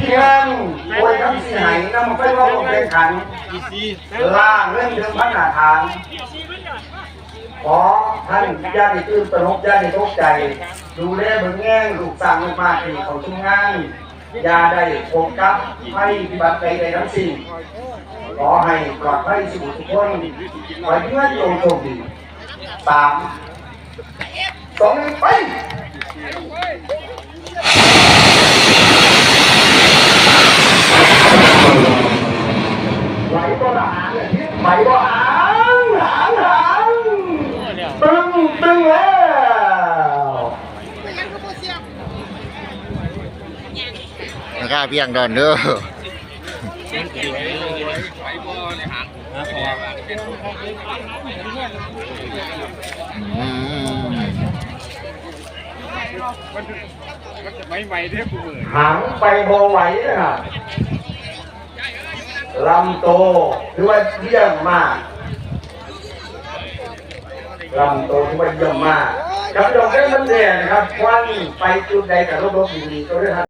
ที่งานโวยคำสีไหนนำไปว่าผมเป็นขันล่างเรื่องเดิมพันหนาฐาน ขอท่านญาติตื่นตระหนกญาติตกใจ ดูแลเบิ่งแง่งลูกสั่งลูกมาที่เขาชุ่มง่านอย่าได้โฟกัสให้ปฏิบัติใดๆทั้งสิ้นขอให้ปลอดภัยสุขทุกคนไว้เงื่อนโยงโชคดีสามสองไป ไหลก็หาง ไหลก็หางหางหางตึงตึงแล้วนะครับเพียงดอนเด้ออืมหางไปโบไหวนะครับ ลำโตถือว่าเยี่ยมมากลำโตถือว่าเยี่ยมมากกับดอกไม้มันแดงนะครับควันไปจุดใดกับรบๆดีๆก็ได้ครับ